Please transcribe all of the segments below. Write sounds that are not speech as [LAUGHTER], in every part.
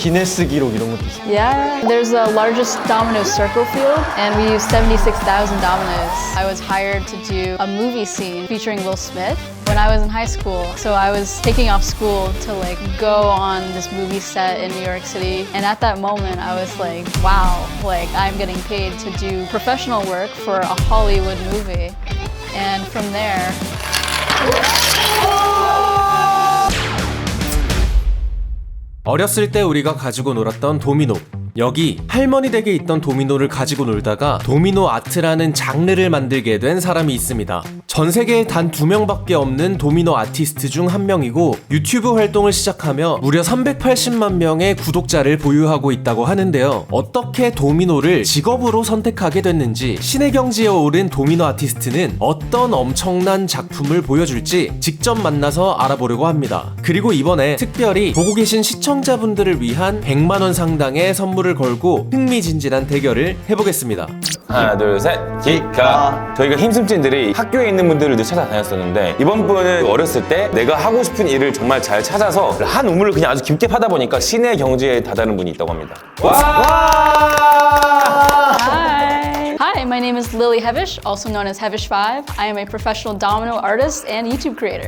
기네스 기록 이런 것도 있어요. Yeah, there's the largest domino circle field, and we use 76,000 dominoes. I was hired to do a movie scene featuring Will Smith when I was in high school. So I was taking off school to like go on this movie set in New York City, and at that moment, I was like, wow, like I'm getting paid to do professional work for a Hollywood movie. And from there, 어렸을 때 우리가 가지고 놀았던 도미노. 여기 할머니 댁에 있던 도미노를 가지고 놀다가 도미노 아트라는 장르를 만들게 된 사람이 있습니다. 전 세계에 단 두 명밖에 없는 도미노 아티스트 중 한 명이고 유튜브 활동을 시작하며 무려 380만 명의 구독자를 보유하고 있다고 하는데요. 어떻게 도미노를 직업으로 선택하게 됐는지 신의 경지에 오른 도미노 아티스트는 어떤 엄청난 작품을 보여줄지 직접 만나서 알아보려고 합니다. 그리고 이번에 특별히 보고 계신 시청자분들을 위한 100만원 상당의 선물 을 걸고 흥미진진한 대결을 해보겠습니다. 하나 둘셋 기가 저희가 힘숨찐들이 학교에 있는 분들을 늘 찾아다녔었는데 이번 분은 어렸을 때 내가 하고 싶은 일을 정말 잘 찾아서 한 우물을 그냥 아주 깊게 파다 보니까 신의 경지에 다다른 분이 있다고 합니다 Hi. Hi, my name is Lily Hevish, also known as Hevish5. I am a professional domino artist and YouTube creator.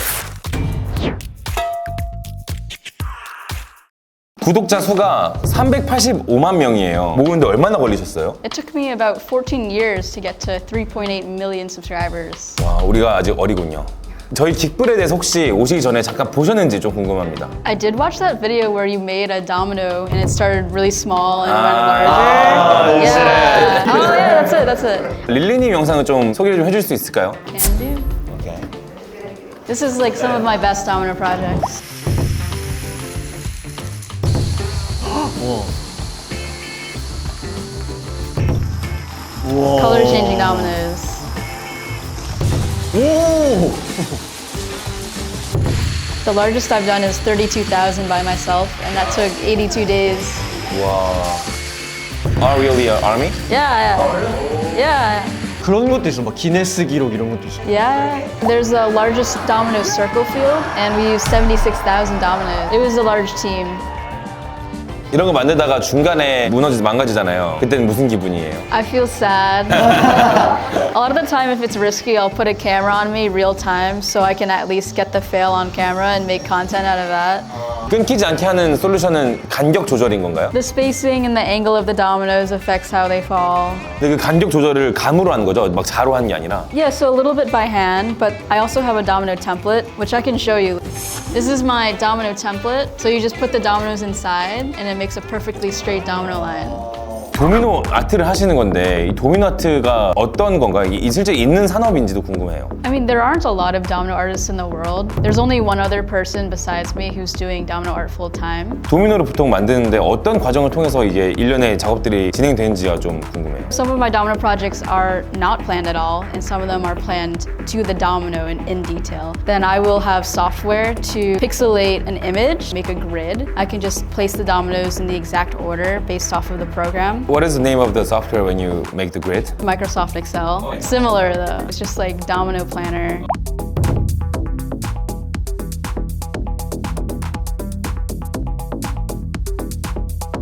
구독자 수가 385만 명이에요 모으는데 얼마나 걸리셨어요? It took me about 14 years to get to 3.8 million subscribers. 와 우리가 아직 어리군요 저희 긱불에 대해서 혹시 오시기 전에 잠깐 보셨는지 좀 궁금합니다 I did watch that video where you made a domino and it started really small and went Ah, larger. yeah. Oh yeah, that's it. That's it. 릴리님 영상을 좀 소개를 좀 해줄 수 있을까요? Can do. This is like some of my best domino projects. Color changing dominoes. The largest I've done is 32,000 by myself, and that took 82 days. 와 Are really an army? Yeah, yeah. Yeah. 그런 것도 있어. 막 기네스 기록 이런 것도 있어. Yeah, there's the largest domino circle field, and we used 76,000 dominoes. It was a large team. 이런 거 만들다가 중간에 무너져서 망가지잖아요 그때는 무슨 기분이에요? I feel sad. a lot of the time, if it's risky, I'll put a camera on me real time so I can at least get the fail on camera and make content out of that. 끊기지 않게 하는 솔루션은 간격 조절인 건가요? The spacing and the angle of the dominoes affects how they fall. 근데 그 간격 조절을 감으로 하는 거죠? 막 자로 하는 게 아니라 Yeah, so a little bit by hand, but I also have a domino template, which I can show you. This is my domino template. So you just put the dominoes inside, and it makes a perfectly straight domino line. 도미노 아트를 하시는 건데 이 도미노 아트가 어떤 건가요? 이게 실제 있는 산업인지도 궁금해요 I mean, there aren't a lot of domino artists in the world. There's only one other person besides me who's doing domino art full time. 도미노를 보통 만드는데 어떤 과정을 통해서 이게 일련의 작업들이 진행되는지가 좀 궁금해요 Some of my domino projects are not planned at all, and some of them are planned to the domino in, in detail. Then I will have software to pixelate an image, make a grid. I can just place the dominoes in the exact order based off of the program. What is the name of the software when you make the grid? Microsoft Excel. Similar though, it's just like domino planner.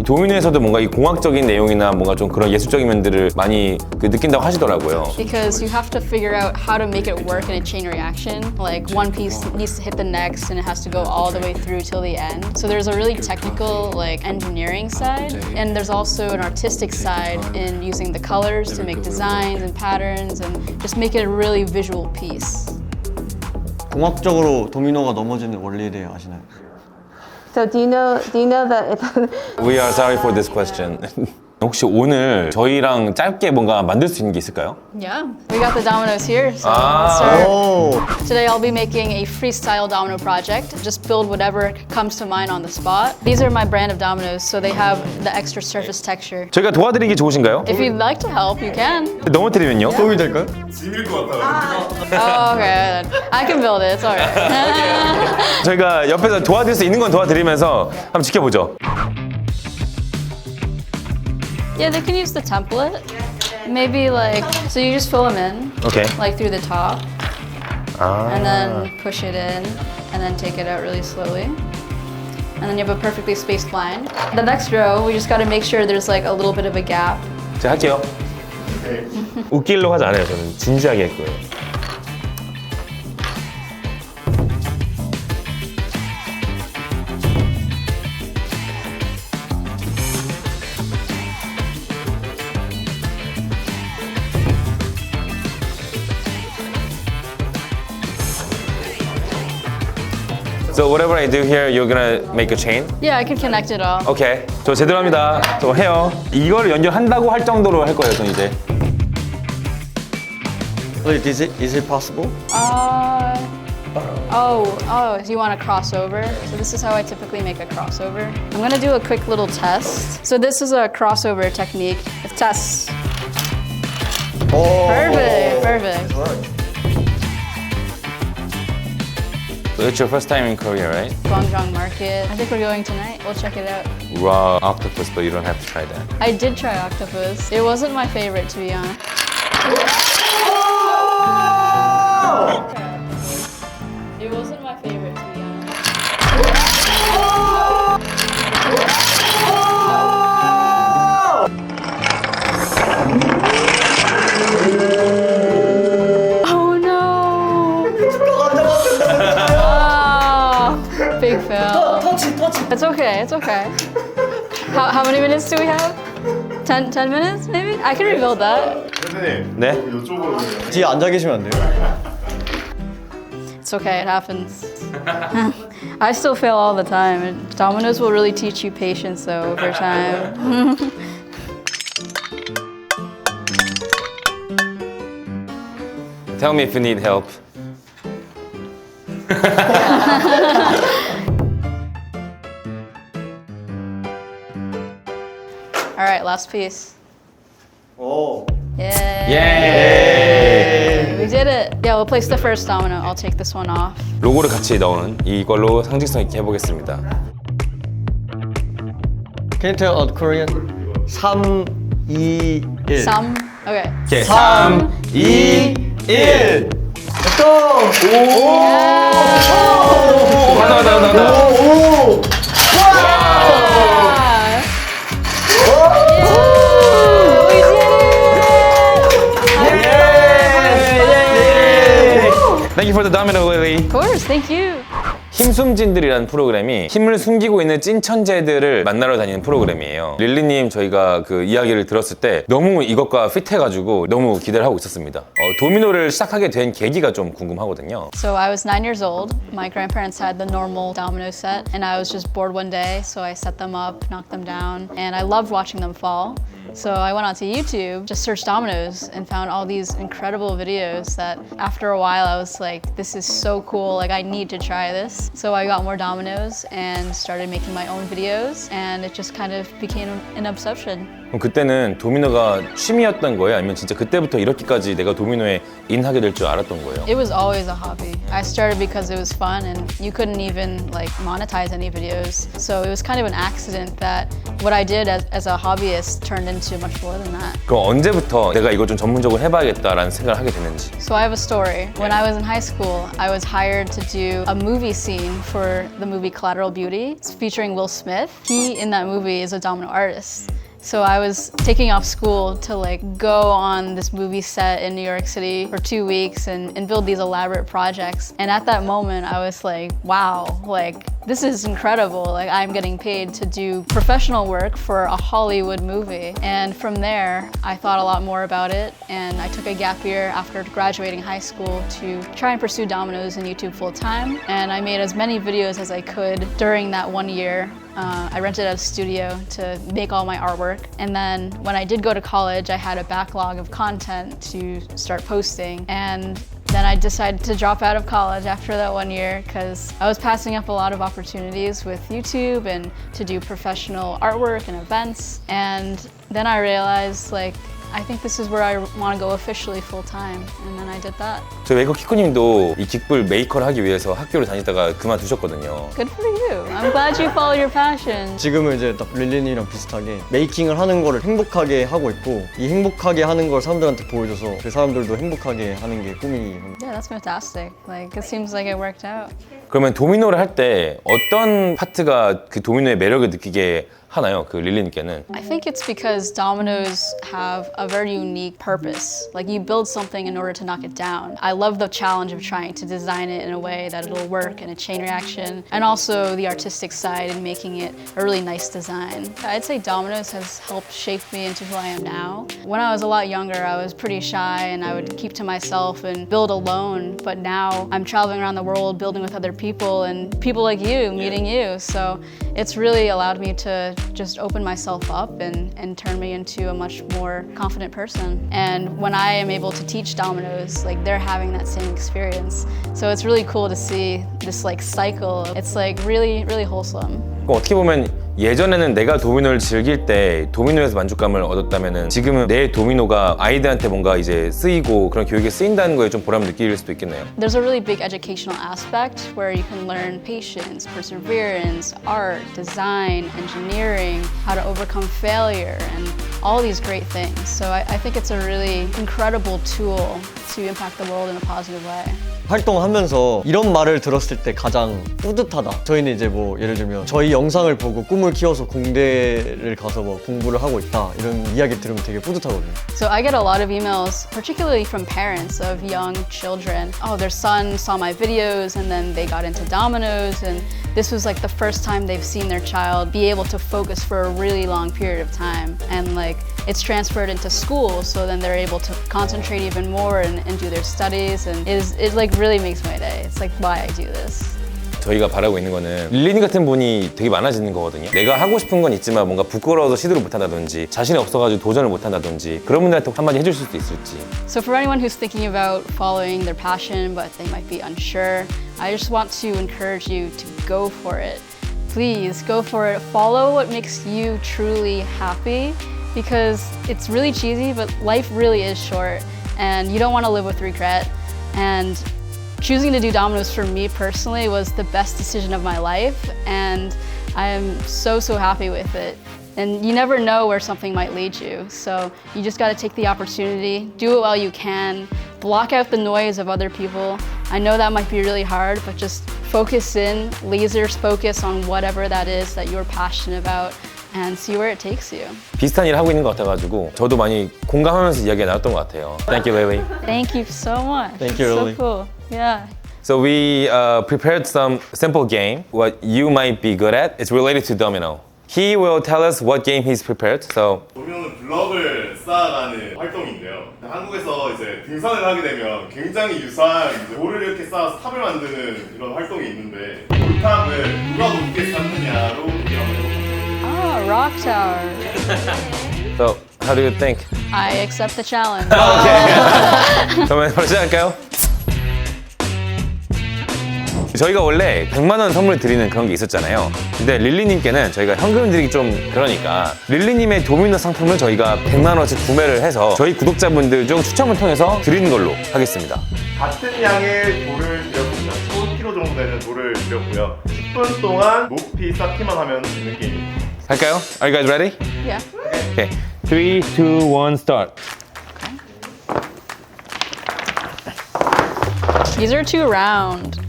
도미노에서도 뭔가 이 공학적인 내용이나 뭔가 좀 그런 예술적인 면들을 많이 그 느낀다고 하시더라고요 Because you have to figure out how to make it work in a chain reaction. Like one piece needs to hit the next and it has to go all the way through till the end. So there's a really technical like engineering side and there's also an artistic side in using the colors to make designs and patterns and just make it a really visual piece. 공학적으로 도미노가 넘어지는 원리를 아시나요? So do you know do you know that [LAUGHS] We are sorry for this question [LAUGHS] 혹시 오늘 저희랑 짧게 뭔가 만들 수 있는 게 있을까요? Yeah, we got the dominoes here. So Ah. let's start. 오. Today I'll be making a freestyle domino project. Just build whatever comes to mind on the spot. These are my brand of dominoes, so they have the extra surface texture. 저희가 도와드리기 좋으신가요? If you'd like to help, you can. 넘어뜨리면요? 도움이 될까요? Oh, okay. I can build it. It's all right. 저희가 옆에서 도와드릴 수 있는 건 도와드리면서 한번 지켜보죠 yeah, they can use the template. Maybe like so you just fill them in, 오케이 like through the top, 아, and then push it in, and then take it out really slowly. and then you have a perfectly spaced line. The next row, we just got to make sure there's like a little bit of a gap. 제가 할게요. 웃기려고 하지 않아요. 저는 진지하게 할 거예요. whatever I do here, you're gonna make a chain? Yeah, I can connect it all. 오케이. 저 제대로 합니다. 저 해요. 이걸 연결한다고 할 정도로 할 거예요, 전 이제. Wait, is it is it possible? Uh, oh, oh, you want a crossover? So this is how I typically make a crossover. I'm gonna do a quick little test. So this is a crossover technique. It's test. Oh. Perfect, perfect. So It's your first time in Korea, right? Guangzhou Market. I think we're going tonight. We'll check it out. Raw octopus, but you don't have to try that. I did try octopus. It wasn't my favorite, to be honest. It's okay, it's okay. How, how many minutes do we have? 10, 10 minutes maybe? I can rebuild that. 대표님 네? 이쪽으로 그냥 뒤에 앉아 계시면 안 돼요? It's okay, it happens. [LAUGHS] I still fail all the time. Dominoes will really teach you patience though over time. Tell me if you need help. [LAUGHS] [LAUGHS] all right, last piece. 오. Yeah. 예! We did it. Yeah, we'll place the first domino. I'll take this one off. 로고를 같이 넣은 이걸로 상징성 있게 해보겠습니다. Can you tell on Korean? 3, 2, 1. Some. Okay. 오케이. 3, 2, 1. Let's go! 가다 가다 가다 가다. 오! Thank you for the domino, Lily. Of course. Thank you. 힘숨진들이라는 프로그램이 힘을 숨기고 있는 찐 천재들을 만나러 다니는 프로그램이에요. 릴리님 저희가 그 이야기를 들었을 때 너무 이것과 핏해가지고 너무 기대를 하고 있었습니다. 어, 도미노를 시작하게 된 계기가 좀 궁금하거든요. So I was nine years old. My grandparents had the normal domino set, and I was just bored one day, so I set them up, knocked them down, and I loved watching them fall. So I went onto YouTube, just searched dominoes, and found all these incredible videos that after a while I was like, this is so cool, like I need to try this. So I got more dominoes and started making my own videos, and it just kind of became an obsession. 그럼 그때는 도미노가 취미였던 거예요? 아니면 진짜 그때부터 이렇게까지 내가 도미노에 인하게 될 줄 알았던 거예요? It was always a hobby. I started because it was fun and you couldn't even like monetize any videos. So it was kind of an accident that what I did as, as a hobbyist turned into much more than that. 그럼 언제부터 내가 이거 좀 전문적으로 해봐야겠다라는 생각을 하게 됐는지 So I have a story. When I was in high school, I was hired to do a movie scene for the movie Collateral Beauty. It's featuring Will Smith. He in that movie is a domino artist. So I was taking off school to like go on this movie set in New York City for two weeks and, and build these elaborate projects. And at that moment, I was like, wow, like this is incredible. Like I'm getting paid to do professional work for a Hollywood movie. And from there, I thought a lot more about it and I took a gap year after graduating high school to try and pursue Domino's and YouTube full time. And I made as many videos as I could during that one year. Uh, I rented out a studio to make all my artwork. And then when I did go to college, I had a backlog of content to start posting. And then I decided to drop out of college after that one year because I was passing up a lot of opportunities with YouTube and to do professional artwork and events. And then I realized, like, I think this is where I want to go officially full time. And then I did that. 저희 메이커 키코님도 이 깃불 메이커를 하기 위해서 학교를 다니다가 그만두셨거든요. Good for you. I'm glad you followed your passion. 지금은 이제 딱 릴린이랑 비슷하게 메이킹을 하는 거를 행복하게 하고 있고 이 행복하게 하는 걸 사람들한테 보여줘서 그 사람들도 행복하게 하는 게 꿈이 Yeah, that's fantastic. Like, it seems like it worked out. 그러면 도미노를 할 때 어떤 파트가 그 도미노의 매력을 느끼게 하나요? 그 릴리님께는 I think it's because dominoes have a very unique purpose. Like you build something in order to knock it down. I love the challenge of trying to design it in a way that it'll work in a chain reaction, and also the artistic side in making it a really nice design. I'd say dominoes has helped shape me into who I am now. When I was a lot younger, I was pretty shy and I would keep to myself and build alone. But now I'm traveling around the world building with other people and people like you, meeting you. So it's really allowed me to just open myself up and, and turn me into a much more confident person. And when I am able to teach dominoes, like they're having that same experience. So it's really cool to see this like cycle. It's like really, really wholesome. 어떻게 보면 예전에는 내가 도미노를 즐길 때 도미노에서 만족감을 얻었다면은 지금은 내 도미노가 아이들한테 뭔가 이제 쓰이고 그런 교육에 쓰인다는 거에 좀 보람을 느낄 수도 있겠네요. There's a really big educational aspect where you can learn patience, perseverance, art, design, engineering, how to overcome failure, and all these great things. So I, I think it's a really incredible tool to impact the world in a positive way. 활동하면서 이런 말을 들었을 때 가장 뿌듯하다. 저희는 이제 뭐 예를 들면 저희 영상을 보고 꿈을 키워서 공대를 가서 뭐 공부를 하고 있다 이런 이야기 들으면 되게 뿌듯하거든요. So I get a lot of emails, particularly from parents of young children. Oh, their son saw my videos and then they got into dominoes and this was like the first time they've seen their child be able to focus for a really long period of time and like it's transferred into school so then they're able to concentrate even more and, and do their studies and is, it like really makes my day. It's like why I do this. 저희가 바라고 있는 거는 릴리님 같은 분이 되게 많아지는 거거든요. 내가 하고 싶은 건 있지만 뭔가 부끄러워서 시도를 못한다든지 자신이 없어가지고 도전을 못한다든지 그런 분들한테 한마디 해줄 수도 있을지. So, for anyone who's thinking about following their passion but they might be unsure, I just want to encourage you to go for it. Please go for it. Follow what makes you truly happy because it's really cheesy, but life really is short and you don't want to live with regret. And choosing to do dominoes for me personally was the best decision of my life, and I am so, so happy with it. And you never know where something might lead you. So you just got to take the opportunity, do it while you can, block out the noise of other people. I know that might be really hard, but just focus in, laser focus on whatever that is that you're passionate about, and see where it takes you. 비슷한 일 하고 있는 것 같아가지고 저도 많이 공감하면서 이야기 나눴던 것 같아요. Thank you, Lily. Thank you so much. Thank you, so Lily. cool. Yeah. So we uh, prepared some simple game. What you might be good at. It's related to domino. He will tell us what game he's prepared. So 도미노는 블럭을 쌓아가는 활동인데요. 한국에서 이제 등산을 하게 되면 굉장히 유사한 이제 돌을 이렇게 쌓아서 탑을 만드는 이런 활동이 있는데 돌탑을 누가 높게 쌓느냐로 얘기하는 해볼게요. Rock tower. so how do you think? I accept the challenge. [LAUGHS] 그러면 바로 시작할까요? 저희가 원래 100만 원 선물 드리는 그런 게 있었잖아요. 근데 릴리님께는 저희가 현금 드리기 좀 그러니까 릴리님의 도미노 상품을 저희가 100만 원씩 구매를 해서 저희 구독자분들 중 추첨을 통해서 드리는 걸로 하겠습니다. 같은 양의 돌을 드렸습니다. 15kg 정도 되는 돌을 드렸고요. 10분 동안 높이 쌓기만 하면 되는 게임입니다. 할까요? Are you guys ready? yeah. Okay. 3, 2, 1, start. These are too round.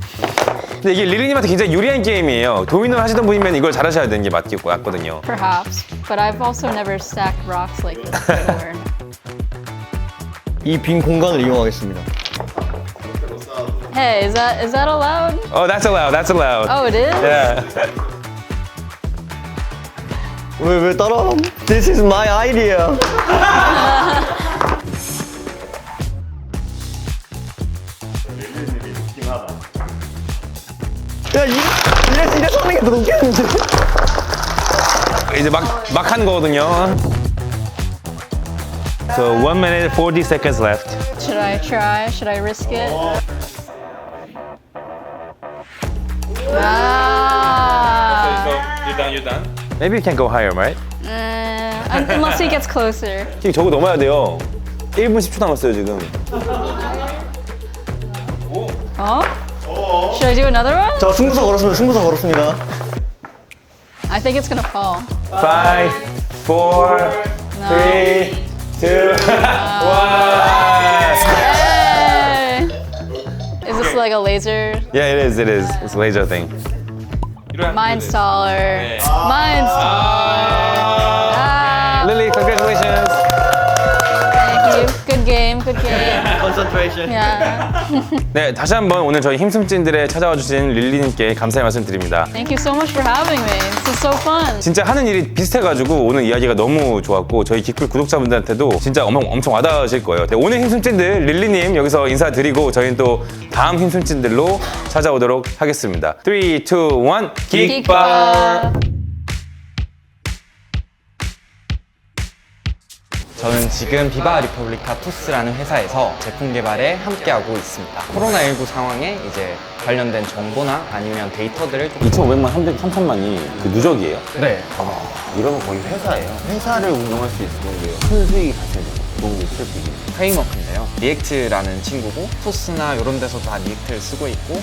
근데 이게 릴리님한테 굉장히 유리한 게임이에요. 도미노 하시던 분이면 이걸 잘하셔야 되는 게 맞겠고, 맞거든요. Perhaps, but I've also never stacked rocks like this before. 이 빈 공간을 이용하겠습니다. hey, is that is that allowed? Oh, that's allowed. That's allowed. Oh, it is. Yeah. 왜 왜 따라함? This is my idea. 릴리님이 높긴 하다. 야 이래 이래 이래 서는 게 더 높겠는데? 이제 막, 막 하는 거거든요. So, 1 minute 40 seconds left. Should I try? Should I risk it? Ah. you're done, you're done. Maybe you can go higher, right? Uh, unless he gets closer. [LAUGHS] 지금 저거 넘어야 돼요. 1분 10초 남았어요, 지금. Oh? Should I do another one? 자 승부사 걸었습니다. 승부사 걸었습니다. I think it's gonna fall. 5, 4, 3, 2, 1. [LAUGHS] Hey! Is this like a laser? Yeah, it is. It is. It's a laser thing. You don't have to do this. staller. Yeah. Mind staller. Concentration. Yeah. [LAUGHS] 네, 다시 한번 오늘 저희 힘숨찐들에 찾아와 주신 릴리님께 감사의 말씀 드립니다. Thank you so much for having me. This is so fun. 진짜 하는 일이 비슷해가지고 오늘 이야기가 너무 좋았고 저희 기쿨 구독자분들한테도 진짜 엄청, 엄청 와닿으실 거예요. 네, 오늘 힘숨찐들 릴리님 여기서 인사드리고 저희는 또 다음 힘숨찐들로 찾아오도록 하겠습니다. 3, 2, 1, 킥바! Geekbar. 저는 지금 비바 리퍼블리카 투스라는 회사에서 제품 개발에 함께하고 있습니다. 코로나19 상황에 이제 관련된 정보나 아니면 데이터들을 좀 2,500만, 300, 3천만이 그 누적이에요. 네. 이러면 거의 회사예요. 회사를 운영할 수 있을 정도의 큰 수익이 발생돼요. 너무 슬프게. 프레임워크인데요. 리액트라는 친구고 투스나 이런 데서 다 리액트를 쓰고 있고